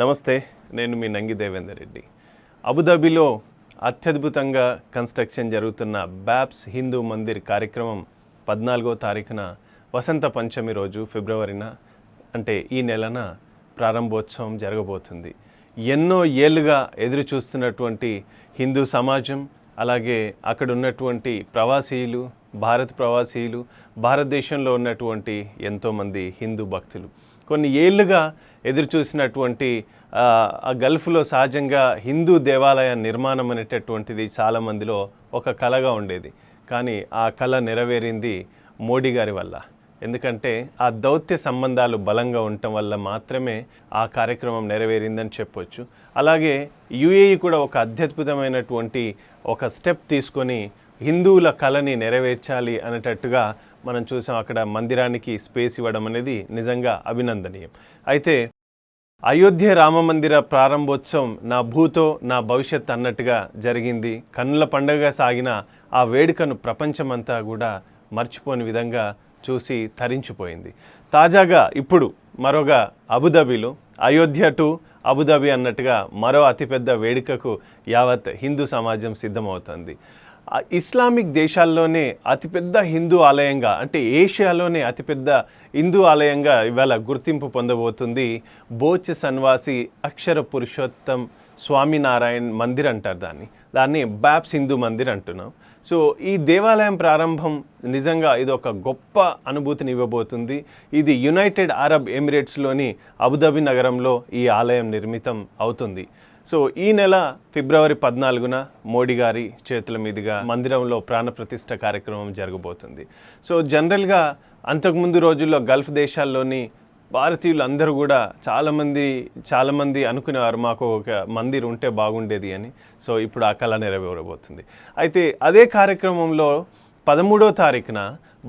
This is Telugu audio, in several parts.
నమస్తే నేను మీ నంగి దేవేందర్ రెడ్డి. అబుదాబిలో అత్యద్భుతంగా కన్స్ట్రక్షన్ జరుగుతున్న బ్యాప్స్ హిందూ మందిర్ కార్యక్రమం పద్నాలుగో తారీఖున వసంత పంచమి రోజు ఫిబ్రవరిన అంటే ఈ నెలన ప్రారంభోత్సవం జరగబోతుంది. ఎన్నో ఏళ్ళుగా ఎదురు చూస్తున్నటువంటి హిందూ సమాజం అలాగే అక్కడ ఉన్నటువంటి ప్రవాసీలు భారత్ ప్రవాసీలు భారతదేశంలో ఉన్నటువంటి ఎంతోమంది హిందూ భక్తులు. కొన్ని ఏళ్ళుగా ఎదురుచూసినటువంటి ఆ, ఆ గల్ఫ్లో సహజంగా హిందూ దేవాలయ నిర్మాణం అనేటటువంటిది చాలామందిలో ఒక కళగా ఉండేది. కానీ ఆ కళ నెరవేరింది మోడీ గారి వల్ల. ఎందుకంటే ఆ దౌత్య సంబంధాలు బలంగా ఉండటం వల్ల మాత్రమే ఆ కార్యక్రమం నెరవేరిందని చెప్పొచ్చు. అలాగే యుఏఈ కూడా ఒక అత్యద్భుతమైనటువంటి ఒక స్టెప్ తీసుకొని హిందువుల కళని నెరవేర్చాలి అనేటట్టుగా మనం చూసాం అక్కడ మందిరానికి స్పేస్ ఇవ్వడం అనేది నిజంగా అభినందనీయం. అయితే అయోధ్య రామ మందిర ప్రారంభోత్సవం నా భూతో నా భవిష్యత్ అన్నట్టుగా జరిగింది. కన్నుల పండగగా సాగిన ఆ వేడుకను ప్రపంచమంతా కూడా మర్చిపోని విధంగా చూసి తరించిపోయింది. తాజాగా ఇప్పుడు మరొక అబుదాబిలో అయోధ్య టు అబుదాబి అన్నట్టుగా మరో అతిపెద్ద వేడుకకు యావత్ హిందూ సమాజం సిద్ధమవుతుంది. ఇస్లామిక్ దేశాల్లోనే అతిపెద్ద హిందూ ఆలయంగా అంటే ఏషియాలోనే అతిపెద్ద హిందూ ఆలయంగా ఇవాళ గుర్తింపు పొందబోతుంది. బోచ్ సన్వాసి అక్షర పురుషోత్తం స్వామినారాయణ్ మందిర్ అంటారు దాన్ని. దాన్ని బ్యాప్స్ హిందూ మందిర్ అంటున్నాం. సో ఈ దేవాలయం ప్రారంభం నిజంగా ఇది ఒక గొప్ప అనుభూతిని ఇవ్వబోతుంది. ఇది యునైటెడ్ అరబ్ ఎమిరేట్స్లోని అబుదాబి నగరంలో ఈ ఆలయం నిర్మితం అవుతుంది. సో ఈ నెల ఫిబ్రవరి పద్నాలుగున మోడీ గారి చేతుల మీదుగా మందిరంలో ప్రాణప్రతిష్ఠ కార్యక్రమం జరగబోతుంది. సో జనరల్గా అంతకుముందు రోజుల్లో గల్ఫ్ దేశాల్లోని భారతీయులు అందరూ కూడా చాలామంది చాలామంది అనుకునేవారు మాకు ఒక మందిర్ ఉంటే బాగుండేది అని. సో ఇప్పుడు ఆ కళ నెరవేరబోతుంది. అయితే అదే కార్యక్రమంలో పదమూడో తారీఖున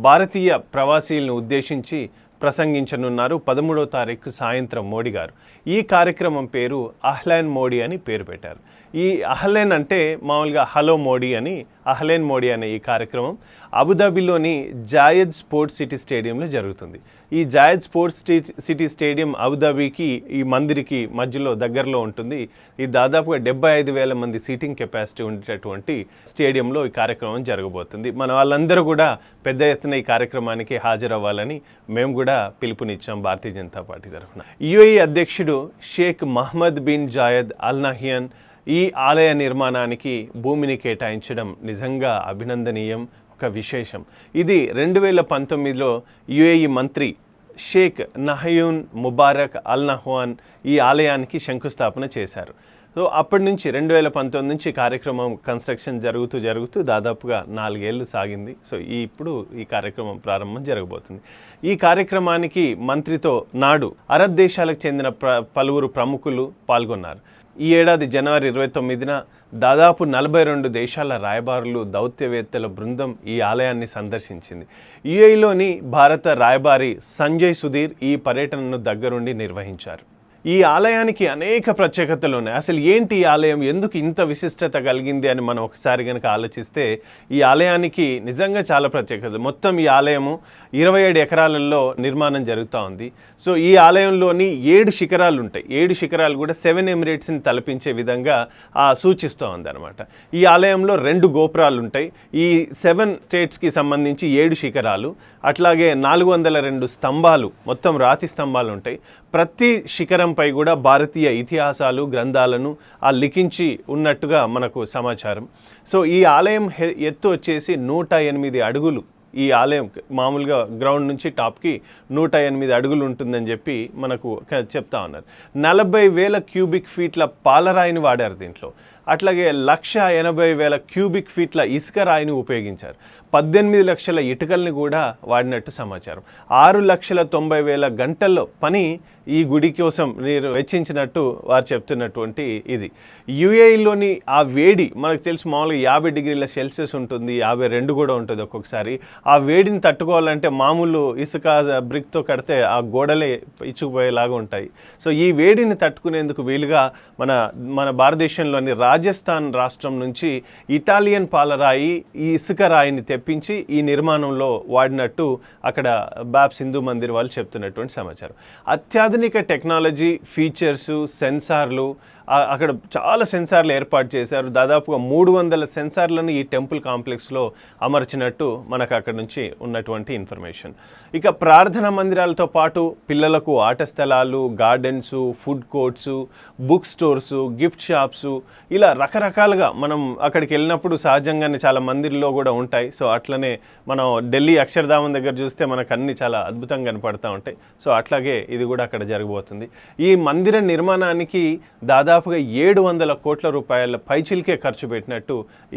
భారతీయ ప్రవాసీలను ఉద్దేశించి ప్రసంగించనున్నారు. పదమూడో తారీఖు సాయంత్రం మోడీ గారు. ఈ కార్యక్రమం పేరు అహ్లాన్ మోడీ అని పేరు పెట్టారు. ఈ అహ్లేన్ అంటే మామూలుగా హలో మోడీ అని అహ్లేన్ మోడీ అనే ఈ కార్యక్రమం అబుదాబిలోని జాయద్ స్పోర్ట్స్ సిటీ స్టేడియంలో జరుగుతుంది. ఈ జాయద్ స్పోర్ట్స్ సిటీ స్టేడియం అబుదాబికి ఈ మందిరికి మధ్యలో దగ్గరలో ఉంటుంది. ఇది దాదాపుగా డెబ్బై ఐదు వేల మంది సీటింగ్ కెపాసిటీ ఉండేటటువంటి స్టేడియంలో ఈ కార్యక్రమం జరగబోతుంది. మన వాళ్ళందరూ కూడా పెద్ద ఎత్తున ఈ కార్యక్రమానికి హాజరవ్వాలని మేము కూడా పిలుపునిచ్చాం భారతీయ జనతా పార్టీ తరఫున. యుఏఈ అధ్యక్షుడు Sheikh Mohammed bin Zayed Al Nahyan ఈ ఆలయ నిర్మాణానికి భూమిని కేటాయించడం నిజంగా అభినందనీయం ఒక విశేషం. ఇది రెండు వేల పంతొమ్మిదిలో యుఏఈ మంత్రి షేక్ నహయూన్ ముబారక్ అల్ నహ్వాన్ ఈ ఆలయానికి శంకుస్థాపన చేశారు. సో అప్పటి నుంచి రెండు వేల పంతొమ్మిది నుంచి కార్యక్రమం కన్స్ట్రక్షన్ జరుగుతూ జరుగుతూ దాదాపుగా నాలుగేళ్ళు సాగింది. సో ఈ ఇప్పుడు ఈ కార్యక్రమం ప్రారంభం జరగబోతుంది. ఈ కార్యక్రమానికి మంత్రితో నాడు అరబ్ దేశాలకు చెందిన ప్ర పలువురు ప్రముఖులు పాల్గొన్నారు. ఈ ఏడాది జనవరి ఇరవై తొమ్మిదిన దాదాపు నలభై రెండు దేశాల రాయబారులు దౌత్యవేత్తల బృందం ఈ ఆలయాన్ని సందర్శించింది. యుఏఈలోని భారత రాయబారి సంజయ్ సుధీర్ ఈ పర్యటనను దగ్గరుండి నిర్వహించారు. ఈ ఆలయానికి అనేక ప్రత్యేకతలు ఉన్నాయి. అసలు ఏంటి ఈ ఆలయం? ఎందుకు ఇంత విశిష్టత కలిగింది అని మనం ఒకసారి కనుక ఆలోచిస్తే ఈ ఆలయానికి నిజంగా చాలా ప్రత్యేకత. మొత్తం ఈ ఆలయము ఇరవై ఏడు ఎకరాలలో నిర్మాణం జరుగుతూ ఉంది. సో ఈ ఆలయంలోని ఏడు శిఖరాలు ఉంటాయి. ఏడు శిఖరాలు కూడా సెవెన్ ఎమిరేట్స్ని తలపించే విధంగా ఆ, సూచిస్తూ ఉంది అనమాట ఈ ఆలయంలో రెండు గోపురాలు ఉంటాయి. ఈ సెవెన్ స్టేట్స్కి సంబంధించి ఏడు శిఖరాలు. అట్లాగే నాలుగు వందల రెండు స్తంభాలు మొత్తం రాతి స్తంభాలు ఉంటాయి. ప్రతి శిఖరంపై కూడా భారతీయ ఇతిహాసాలు గ్రంథాలను ఆ లిఖించి ఉన్నట్టుగా మనకు సమాచారం. సో ఈ ఆలయం ఎత్తు వచ్చేసి నూట ఎనిమిది అడుగులు. ఈ ఆలయం మామూలుగా గ్రౌండ్ నుంచి టాప్కి నూట ఎనిమిది అడుగులు ఉంటుందని చెప్పి మనకు చెప్తా ఉన్నారు. నలభై వేల క్యూబిక్ ఫీట్ల పాలరాయిని వాడారు దీంట్లో. అట్లాగే లక్ష ఎనభై వేల క్యూబిక్ ఫీట్ల ఇసుక రాయిని ఉపయోగించారు. పద్దెనిమిది లక్షల ఇటుకల్ని కూడా వాడినట్టు సమాచారం. ఆరు లక్షల తొంభై వేల గంటల్లో పని ఈ గుడి కోసం మీరు వెచ్చించినట్టు వారు చెప్తున్నటువంటి ఇది. యుఏఈలోని ఆ వేడి మనకు తెలుసు మామూలుగా యాభై డిగ్రీల సెల్సియస్ ఉంటుంది యాభై రెండు కూడా ఉంటుంది ఒక్కొక్కసారి. ఆ వేడిని తట్టుకోవాలంటే మామూలు ఇసుక బ్రిక్తో కడితే ఆ గోడలే ఇచ్చుకుపోయేలాగా ఉంటాయి. సో ఈ వేడిని తట్టుకునేందుకు వీలుగా మన మన భారతదేశంలోని రా రాజస్థాన్ రాష్ట్రం నుంచి ఇటాలియన్ పాలరాయి ఈ ఇసుక రాయిని తెప్పించి ఈ నిర్మాణంలో వాడినట్టు అక్కడ బాబ్స్ హిందూ మందిర్ వాళ్ళు చెప్తున్నటువంటి సమాచారం. అత్యాధునిక టెక్నాలజీ ఫీచర్స్ సెన్సార్లు అక్కడ చాలా సెన్సార్లు ఏర్పాటు చేశారు. దాదాపుగా మూడు వందల సెన్సార్లను ఈ టెంపుల్ కాంప్లెక్స్లో అమర్చినట్టు మనకు అక్కడ నుంచి ఉన్నటువంటి ఇన్ఫర్మేషన్. ఇక ప్రార్థన మందిరాలతో పాటు పిల్లలకు ఆట స్థలాలు gardens food courts book stores gift shops ఇలా రకరకాలుగా మనం అక్కడికి వెళ్ళినప్పుడు సహజంగానే చాలా మందిర్లో కూడా ఉంటాయి. సో అట్లనే మనం ఢిల్లీ అక్షరధామం దగ్గర చూస్తే మనకు అన్ని చాలా అద్భుతంగా కనపడతా ఉంటాయి. సో అట్లాగే ఇది కూడా అక్కడ జరగబోతుంది. ఈ మందిర నిర్మాణానికి దాదాపు దాదాపుగా ఏడు వందల కోట్ల రూపాయల పైచిల్కే ఖర్చు పెట్టినట్టు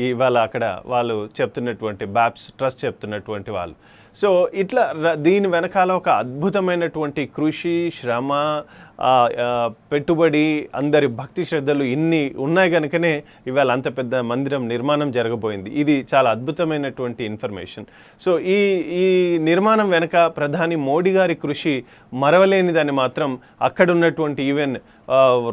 ఇవాళ అక్కడ వాళ్ళు చెప్తున్నటువంటి బ్యాప్స్ ట్రస్ట్ చెప్తున్నటువంటి వాళ్ళు. సో ఇట్లా దీని వెనకాల ఒక అద్భుతమైనటువంటి కృషి శ్రమ పెట్టుబడి అందరి భక్తి శ్రద్ధలు ఇన్ని ఉన్నాయి కనుకనే ఇవాళ అంత పెద్ద మందిరం నిర్మాణం జరగబోయింది. ఇది చాలా అద్భుతమైనటువంటి ఇన్ఫర్మేషన్. సో ఈ ఈ నిర్మాణం వెనక ప్రధాని మోడీ గారి కృషి మరవలేనిదని మాత్రం అక్కడ ఉన్నటువంటి ఈవెన్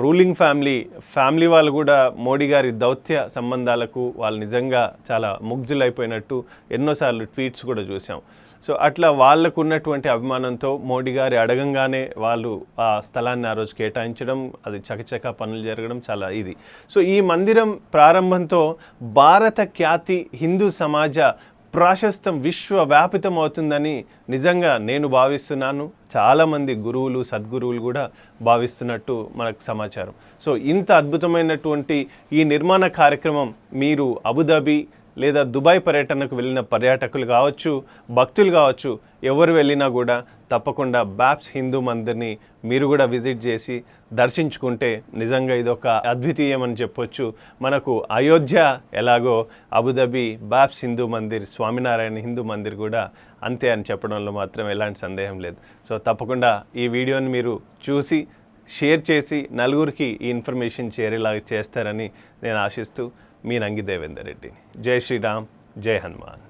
రూలింగ్ ఫ్యామిలీ ఫ్యామిలీ వాళ్ళు కూడా మోడీ గారి దౌత్య సంబంధాలకు వాళ్ళు నిజంగా చాలా ముగ్ధులైపోయినట్టు ఎన్నోసార్లు ట్వీట్స్ కూడా చూసాం. సో అట్లా వాళ్ళకు ఉన్నటువంటి అభిమానంతో మోడీ గారి అడగంగానే వాళ్ళు ఆ స్థలాన్ని ఆ రోజు కేటాయించడం అది చకచక పనులు జరగడం చాలా ఇది. సో ఈ మందిరం ప్రారంభంతో భారత ఖ్యాతి హిందూ సమాజ ప్రాశస్తం విశ్వవ్యాపితం అవుతుందని నిజంగా నేను భావిస్తున్నాను. చాలామంది గురువులు సద్గురువులు కూడా భావిస్తున్నట్టు మనకు సమాచారం. సో ఇంత అద్భుతమైనటువంటి ఈ నిర్మాణ కార్యక్రమం మీరు అబుదాబి లేదా దుబాయ్ పర్యటనకు వెళ్ళిన పర్యాటకులు కావచ్చు భక్తులు కావచ్చు ఎవరు వెళ్ళినా కూడా తప్పకుండా బ్యాప్స్ హిందూ మందిర్ని మీరు కూడా విజిట్ చేసి దర్శించుకుంటే నిజంగా ఇది ఒక అద్వితీయం అని చెప్పొచ్చు. మనకు అయోధ్య ఎలాగో అబుదాబి బాబ్స్ హిందూ మందిర్ స్వామినారాయణ హిందూ మందిర్ కూడా అంతే అని చెప్పడంలో మాత్రం ఎలాంటి సందేహం లేదు. సో తప్పకుండా ఈ వీడియోని మీరు చూసి షేర్ చేసి నలుగురికి ఈ ఇన్ఫర్మేషన్ చేరేలాగా చేస్తారని నేను ఆశిస్తూ మీ నంగి దేవేందర్ రెడ్డి జై శ్రీరామ్ జై హనుమాన్.